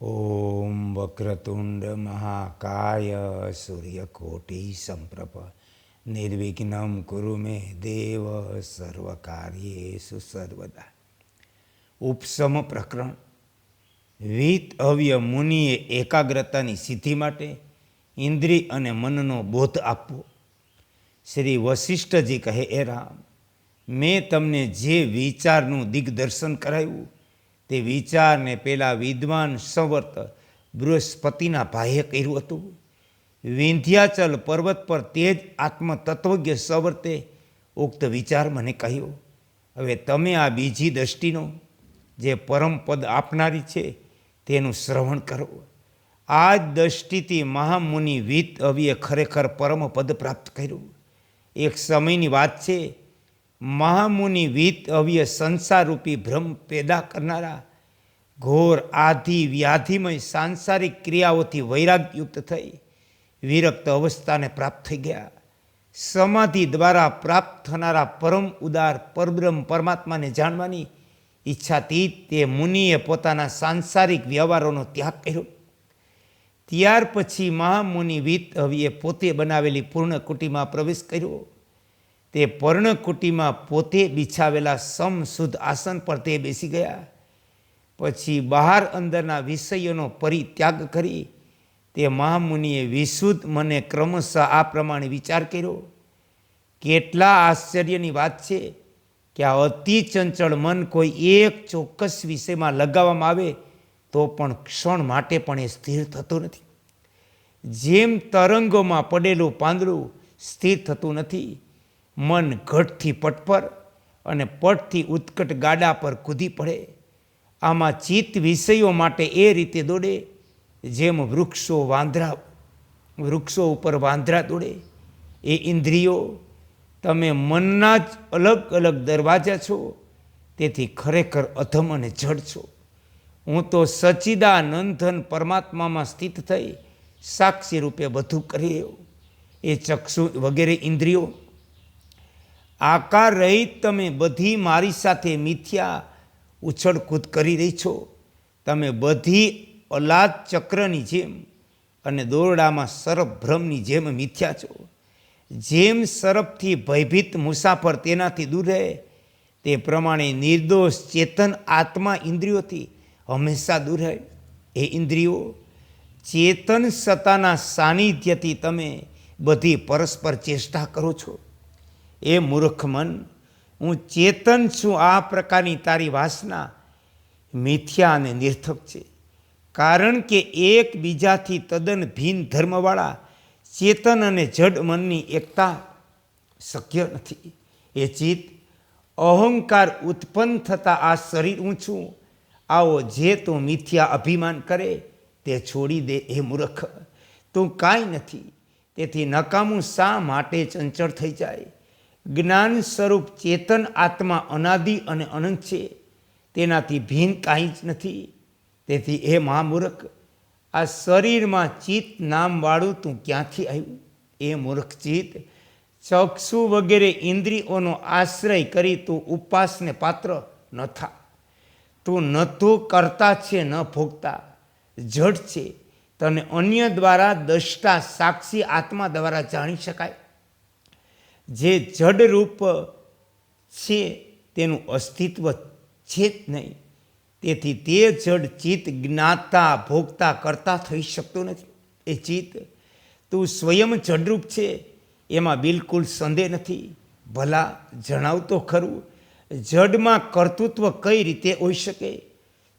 ઓમ વક્રતુંડ મહાકાય સૂર્યકોટી સંપ્રભ નિર્વિઘ્નમ કુરુ મે દેવ સર્વકાર્યેષુ સર્વદા ઉપસમ પ્રકરણ વિત અવ્ય મુનિએ એકાગ્રતાની સિદ્ધિ માટે ઇન્દ્રિય અને મનનો બોધ આપવો। શ્રી વશિષ્ઠજી કહે એ રામ, મેં તમને જે વિચારનું દિગ્દર્શન કરાવ્યું તે વિચારને પેલા વિદ્વાન સંવર્ત બૃહસ્પતિના ભાઈએ કર્યું હતું. વિંધ્યાચલ પર્વત પર તે જ આત્મતત્વજ્ઞ સંવર્તે ઉક્ત વિચાર મને કહ્યો, હવે તમે આ બીજી દ્રષ્ટિનો જે પરમ પદ આપનારી છે તેનું શ્રવણ કરો. આ જ દ્રષ્ટિથી મહામુનિ વિત અવિએ ખરેખર પરમ પદ પ્રાપ્ત કર્યું. એક સમયની વાત છે મહામુનિ વિત અવ્ય સંસારરૂપી ભ્રમ પેદા કરનારા ઘોર આધિ વ્યાધિમય સાંસારિક ક્રિયાઓથી વૈરાગયુક્ત થઈ વિરક્ત અવસ્થાને પ્રાપ્ત થઈ ગયા. સમાધિ દ્વારા પ્રાપ્ત થનારા પરમ ઉદાર પરબ્રહ્મ પરમાત્માને જાણવાની ઈચ્છાથી તે મુનિએ પોતાના સાંસારિક વ્યવહારોનો ત્યાગ કર્યો. ત્યાર પછી મહામુનિ વિત હવિએ પોતે બનાવેલી પૂર્ણ કુટીમાં પ્રવેશ કર્યો. તે પર્ણકુટીમાં પોતે બિછાવેલા સમશુદ્ધ આસન પર તે બેસી ગયા. પછી બહાર અંદરના વિષયોનો પરિત્યાગ કરી તે મહામુનિએ વિશુદ્ધ મને ક્રમશઃ આ પ્રમાણે વિચાર કર્યો. કેટલા આશ્ચર્યની વાત છે કે આ અતિ ચંચળ મન કોઈ એક ચોક્કસ વિષયમાં લગાવવામાં આવે તો પણ ક્ષણ માટે પણ એ સ્થિર થતું નથી. જેમ તરંગોમાં પડેલું પાંદડું સ્થિર થતું નથી મન ઘટથી પટ પર અને પટથી ઉત્કટ ગાડા પર કૂદી પડે. આમાં ચિત્ત વિષયો માટે એ રીતે દોડે, જેમ વૃક્ષો વાંદરા, વૃક્ષો ઉપર વાંદરા દોડે. એ ઇન્દ્રિયો તમે મનના જ અલગ અલગ દરવાજા છો, તેથી ખરેખર અધમ અને જડ છો. હું તો સચિદાનંદન પરમાત્મામાં સ્થિત થઈ સાક્ષી રૂપે બધું કરી એ ચક્ષુ વગેરે ઇન્દ્રિયો આકાર રહિત તમે બધી મારી સાથે મિથ્યા ઉછળકૂદ કરી રહી છો. તમે બધી અલાદ ચક્રની જેમ અને દોરડામાં સરભ્રમની જેમ મિથ્યા છો. જેમ સરપથી ભયભીત મુસાફર તેનાથી દૂર રહે, તે પ્રમાણે નિર્દોષ ચેતન આત્મા ઇન્દ્રિયોથી હંમેશા દૂર રહે. એ ઇન્દ્રિયો, ચેતન સત્તાના સાનિધ્યથી તમે બધી પરસ્પર ચેષ્ટા કરો છો. એ મૂર્ખ મન. હું ચેતન છું આ પ્રકારની તારી વાસના. મિથ્યા અને નિર્થક છે. કારણ કે એકબીજાથી તદ્દન ભિન્ન ધર્મવાળા ચેતન અને જડ મનની એકતા શક્ય નથી. એ ચિત્ત અહંકાર ઉત્પન્ન થતાં આ શરીર હું છું. આવો જે તું મિથ્યા અભિમાન કરે તે છોડી દે એ મૂર્ખ. તું કાંઈ નથી. તેથી નકામું શા માટે ચંચળ થઈ જાય? જ્ઞાન સ્વરૂપ ચેતન આત્મા અનાદિ અને અનંત છે. તેનાથી ભિન્ન કાંઈ જ નથી. તેથી એ મહામૂર્ખ, આ શરીરમાં ચિત્ત નામવાળું તું ક્યાંથી આવ્યું? એ મૂર્ખ ચિત્ત, ચક્ષુ વગેરે ઇન્દ્રિયોનો આશ્રય કરી તું ઉપાસને પાત્ર ન થા. તું ન તો કરતા છે, ન ભોગતા. જડ છે. તને અન્ય દ્વારા દષ્ટા સાક્ષી આત્મા દ્વારા જાણી શકાય. જે જડરૂપ છે તેનું અસ્તિત્વ છે જ નહીં. તેથી તે જડ ચિત્ત જ્ઞાતા ભોગતા કરતા થઈ શકતું નથી. એ ચિત્ત તું સ્વયં જડરૂપ છે, એમાં બિલકુલ સંદેહ નથી. ભલા જણાવતો ખરું. જડમાં કર્તૃત્વ કઈ રીતે હોઈ શકે?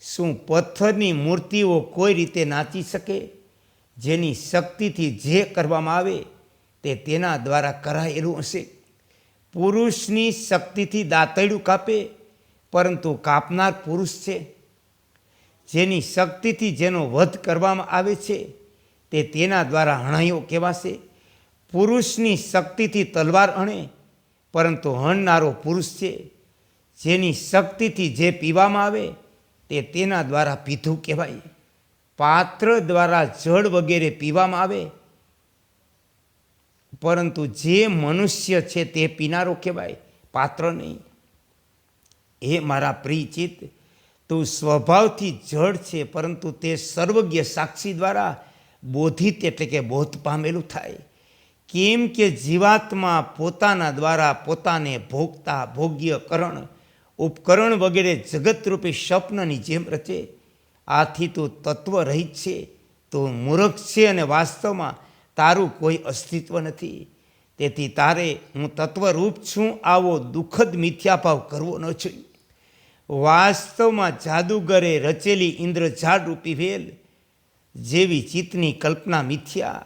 શું પથ્થરની મૂર્તિઓ કોઈ રીતે નાચી શકે? જેની શક્તિથી જે કરવામાં આવે તે તેના દ્વારા કરાયેલું હશે. પુરુષની શક્તિથી દાંતડું કાપે, પરંતુ કાપનાર પુરુષ છે. જેની શક્તિથી જેનો વધ કરવામાં આવે છે, તે તેના દ્વારા હણાયો કહેવાશે. પુરુષની શક્તિથી તલવાર હણે પરંતુ હણનારો પુરુષ છે. જેની શક્તિથી જે પીવામાં આવે, તે તેના દ્વારા પીધું કહેવાય. પાત્ર દ્વારા જળ વગેરે પીવામાં આવે પરંતુ જે મનુષ્ય છે તે પીનારો કહેવાય, પાત્ર નહીં. એ મારા પ્રિય ચિત્ત તું સ્વભાવથી જડ છે, પરંતુ તે સર્વજ્ઞ સાક્ષી દ્વારા બોધિત એટલે કે બોધ પામેલું થાય. કેમ કે જીવાત્મા પોતાના દ્વારા પોતાને ભોગતા ભોગ્ય કરણ ઉપકરણ વગેરે જગતરૂપી સ્વપ્નની જેમ રચે. આથી તું તત્વ રહિત છે, તું મૂર્ખ છે અને વાસ્તવમાં તારું કોઈ અસ્તિત્વ નથી. તેથી તારે હું તત્વરૂપ છું, આવો દુઃખદ મિથ્યાભાવ કરવો ન જોઈએ. વાસ્તવમાં જાદુગરે રચેલી ઇન્દ્રજાળ રૂપી વેલ જેવી ચિત્તની કલ્પના મિથ્યા.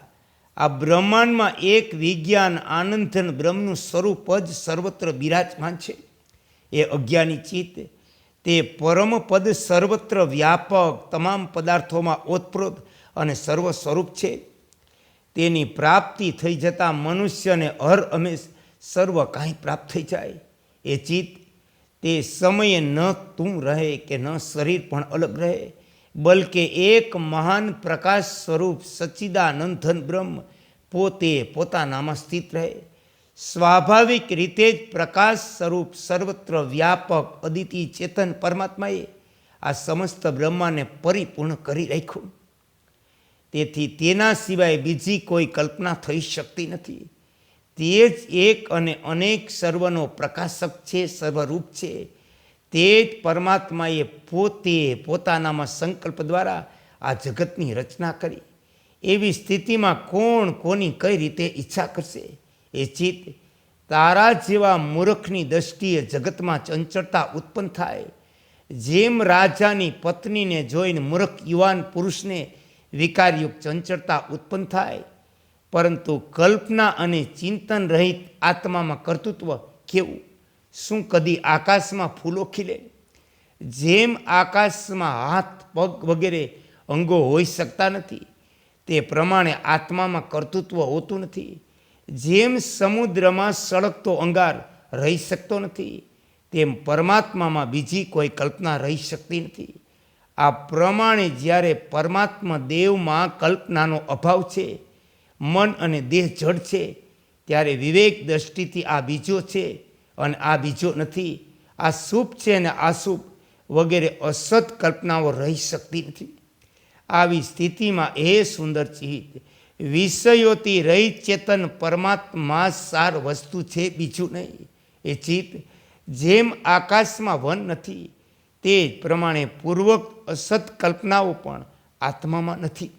આ બ્રહ્માંડમાં એક વિજ્ઞાન આનંદન બ્રહ્મનું સ્વરૂપ જ સર્વત્ર બિરાજમાન છે. એ અજ્ઞાની ચિત્ત, તે પરમપદ સર્વત્ર વ્યાપક, તમામ પદાર્થોમાં ઓતપ્રોત અને સર્વ સ્વરૂપ છે. તેની પ્રાપ્તિ થઈ જતાં મનુષ્યને હર હંમેશ સર્વ કાંઈ પ્રાપ્ત થઈ જાય. એ ચિત્ત તે સમયે ન તું રહે કે ન શરીર પણ અલગ રહે, બલકે એક મહાન પ્રકાશ સ્વરૂપ સચ્ચિદાનંદન બ્રહ્મ પોતે પોતાનામાં સ્થિત રહે. સ્વાભાવિક રીતે જ પ્રકાશ સ્વરૂપ સર્વત્ર વ્યાપક અદિતિ ચેતન પરમાત્માએ આ સમસ્ત બ્રહ્માને પરિપૂર્ણ કરી રાખ્યું. તેથી તેના સિવાય બીજી કોઈ કલ્પના થઈ શકતી નથી. તે જ એક અને અનેક સર્વનો પ્રકાશક છે, સર્વરૂપ છે. તે જ પરમાત્માએ પોતે પોતાનામાં સંકલ્પ દ્વારા આ જગતની રચના કરી. એવી સ્થિતિમાં કોણ કોની કઈ રીતે ઈચ્છા કરશે? એ ચિત્ત તારા જેવા મૂર્ખની દ્રષ્ટિએ જગતમાં ચંચળતા ઉત્પન્ન થાય. જેમ રાજાની પત્નીને જોઈને મૂર્ખ યુવાન પુરુષને વિકારયુક્ત ચંચળતા ઉત્પન્ન થાય. પરંતુ કલ્પના અને ચિંતન રહિત આત્મામાં કર્તૃત્વ કેવું? શું કદી આકાશમાં ફૂલો ખીલે? જેમ આકાશમાં હાથ, પગ વગેરે અંગો હોઈ શકતા નથી, તે પ્રમાણે આત્મામાં કર્તૃત્વ હોતું નથી. જેમ સમુદ્રમાં સળગતો અંગાર રહી શકતો નથી, તેમ પરમાત્મામાં બીજી કોઈ કલ્પના રહી શકતી નથી. આ પ્રમાણે જ્યારે પરમાત્મા દેવમાં કલ્પનાનો અભાવ છે, મન અને દેહ જડ છે, ત્યારે વિવેક દ્રષ્ટિથી આ બીજો છે અને આ બીજો નથી. આ શુભ છે અને અશુભ વગેરે અસત કલ્પનાઓ રહી શકતી નથી. આવી સ્થિતિમાં એ સુંદર ચિત્ત, વિષયોથી રહિત ચેતન પરમાત્મા સાર વસ્તુ છે બીજું નહીં. એ ચિત્ત જેમ આકાશમાં વન નથી તે જ પ્રમાણે પૂર્વક અસત કલ્પનાઓ પણ આત્મામાં નથી.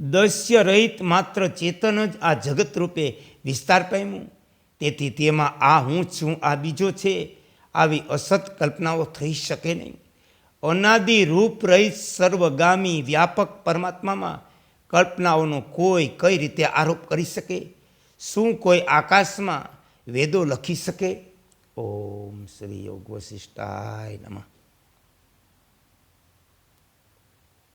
દસ્ય રહિત માત્ર ચેતન જ આ જગત રૂપે વિસ્તાર પામ્યું. તેથી તેમાં આ હું છું, આ બીજો છે. આવી અસત કલ્પનાઓ થઈ શકે નહીં. અનાદિ રૂપ રહિત સર્વગામી વ્યાપક પરમાત્મામાં કલ્પનાઓનો કોઈ કઈ રીતે આરોપ કરી શકે? શું કોઈ આકાશમાં વેદો લખી શકે? ઓમ શ્રી યોગ વશિષ્ઠાય નમઃ